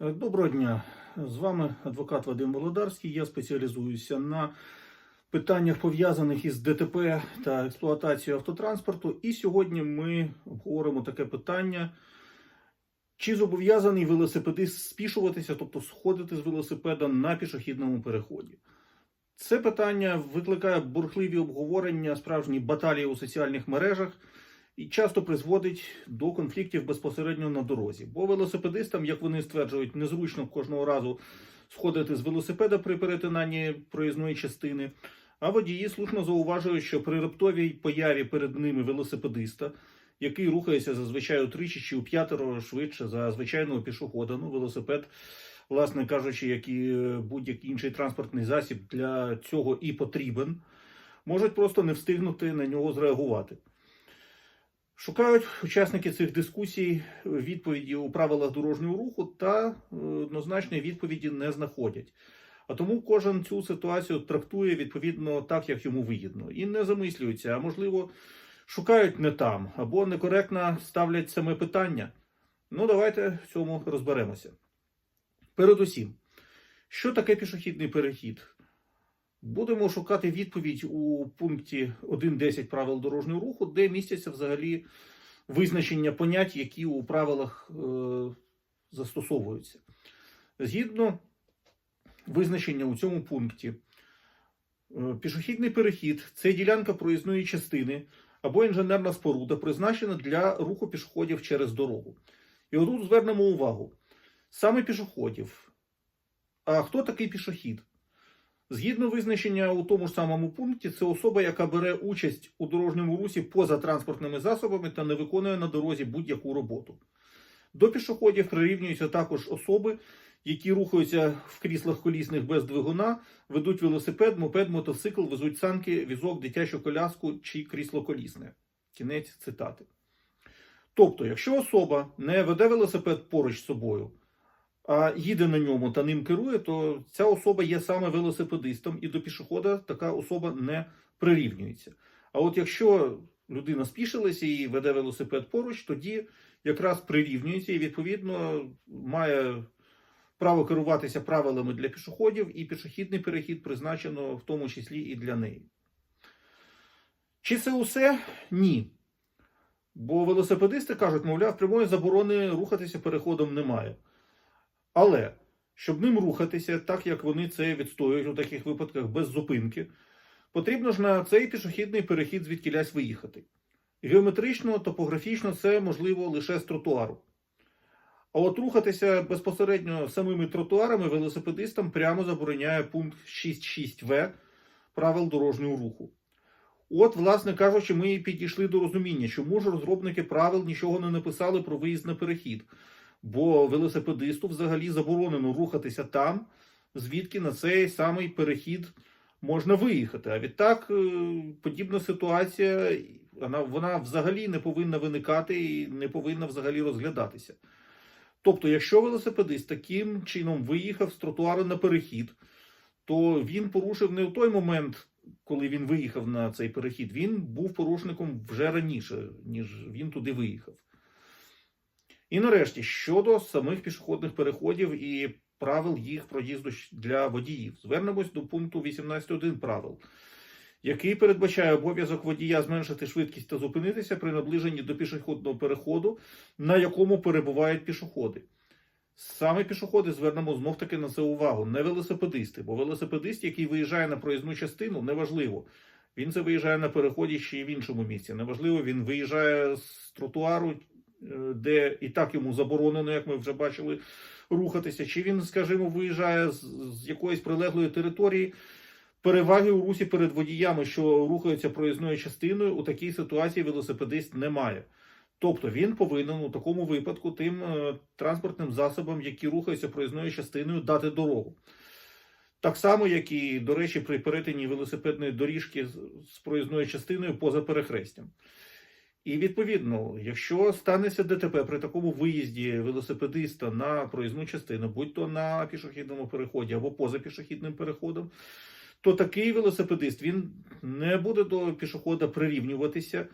Е, Доброго дня. З вами адвокат Вадим Володарський. Я спеціалізуюся на питаннях пов'язаних із ДТП та експлуатацією автотранспорту. І сьогодні ми обговоримо таке питання. Чи зобов'язаний велосипедист спішуватися, тобто сходити з велосипеда на пішохідному переході? Це питання викликає бурхливі обговорення, справжні баталії у соціальних мережах і часто призводить до конфліктів безпосередньо на дорозі. Бо велосипедистам, як вони стверджують, незручно кожного разу сходити з велосипеда при перетинанні проїзної частини. А водії слушно зауважують, що при раптовій появі перед ними велосипедиста, який рухається зазвичай утричі чи у п'ятеро швидше за звичайного пішохода, ну велосипед. Власне кажучи, як і е, будь-який інший транспортний засіб для цього і потрібен, можуть просто не встигнути на нього зреагувати. Шукають учасники цих дискусій відповіді у правилах дорожнього руху та е, однозначної відповіді не знаходять. А тому кожен цю ситуацію трактує відповідно так, як йому вигідно, і не замислюються, а можливо, шукають не там або некоректно ставлять саме питання. Ну, давайте в цьому розберемося. Передусім, що таке пішохідний перехід? Будемо шукати відповідь у пункті 1.10 правил дорожнього руху, де містяться взагалі визначення понять, які у правилах е, застосовуються. Згідно визначення у цьому пункті, е, пішохідний перехід це ділянка проїзної частини або інженерна споруда, призначена для руху пішоходів через дорогу. І отут звернемо увагу: саме пішоходів. А хто такий пішохід? Згідно визначення у тому ж самому пункті, це особа, яка бере участь у дорожньому русі поза транспортними засобами та не виконує на дорозі будь-яку роботу. До пішоходів прирівнюються також особи, які рухаються в кріслах колісних без двигуна, ведуть велосипед, мопед, мотоцикл, везуть санки, візок, дитячу коляску чи крісло колісне. Кінець цитати. Тобто, якщо особа не веде велосипед поруч з собою, а їде на ньому та ним керує, то ця особа є саме велосипедистом, і до пішохода така особа не прирівнюється. А от якщо людина спішилася і веде велосипед поруч, тоді якраз прирівнюється і відповідно має право керуватися правилами для пішоходів, і пішохідний перехід призначено в тому числі і для неї. Чи це усе? Ні. Бо велосипедисти кажуть, мовляв, прямої заборони рухатися переходом немає. Але щоб ним рухатися, так як вони це відстоюють у таких випадках без зупинки, потрібно ж на цей пішохідний перехід звідкілясь виїхати. Геометрично, топографічно це можливо лише з тротуару. А от рухатися безпосередньо самими тротуарами велосипедистам прямо забороняє пункт 6.6в правил дорожнього руху. От, власне кажучи, ми підійшли до розуміння, чому ж розробники правил нічого не написали про виїзд на перехід. Бо велосипедисту взагалі заборонено рухатися там, звідки на цей самий перехід можна виїхати. А відтак е, подібна ситуація вона, вона взагалі не повинна виникати і не повинна взагалі розглядатися. Тобто, якщо велосипедист таким чином виїхав з тротуару на перехід, то він порушив не в той момент, коли він виїхав на цей перехід, він був порушником вже раніше, ніж він туди виїхав. І нарешті, щодо самих пішохідних переходів і правил їх проїзду для водіїв, звернемось до пункту 18.1 правил, який передбачає обов'язок водія зменшити швидкість та зупинитися при наближенні до пішохідного переходу, на якому перебувають пішоходи. Саме пішоходи звернемо знов таки на це увагу, не велосипедисти, бо велосипедист, який виїжджає на проїзну частину, неважливо. Він це виїжджає на переході ще й в іншому місці. Неважливо, він виїжджає з тротуару де і так йому заборонено, як ми вже бачили, рухатися, чи він, скажімо, виїжджає з, якоїсь прилеглої території. Переваги у русі перед водіями, що рухаються проїзною частиною, у такій ситуації велосипедист не має. Тобто він повинен у такому випадку тим е, транспортним засобам, які рухаються проїзною частиною, дати дорогу. Так само, як і, до речі, при перетині велосипедної доріжки з проїзною частиною поза перехрестям. І відповідно, якщо станеться ДТП при такому виїзді велосипедиста на проїзну частину, будь то на пішохідному переході або поза пішохідним переходом, то такий велосипедист він не буде до пішохода прирівнюватися,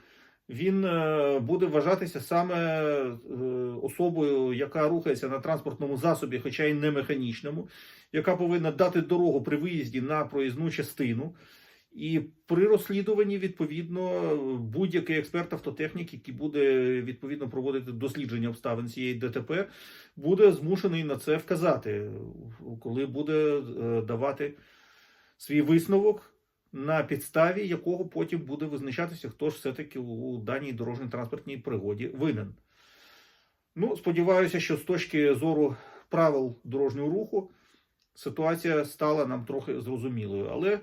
він е, буде вважатися саме е, особою, яка рухається на транспортному засобі, хоча й не механічному, яка повинна дати дорогу при виїзді на проїзну частину. І при розслідуванні, відповідно, будь-який експерт автотехніки, який буде відповідно проводити дослідження обставин цієї ДТП, буде змушений на це вказати, коли буде е, давати свій висновок, на підставі якого потім буде визначатися, хто ж все-таки у даній дорожньо-транспортній пригоді винен. Ну, сподіваюся, що з точки зору правил дорожнього руху ситуація стала нам трохи зрозумілою. Але,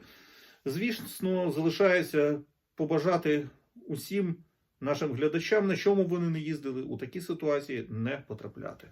звісно, залишається побажати усім нашим глядачам, на чому вони не їздили, у такі ситуації не потрапляти.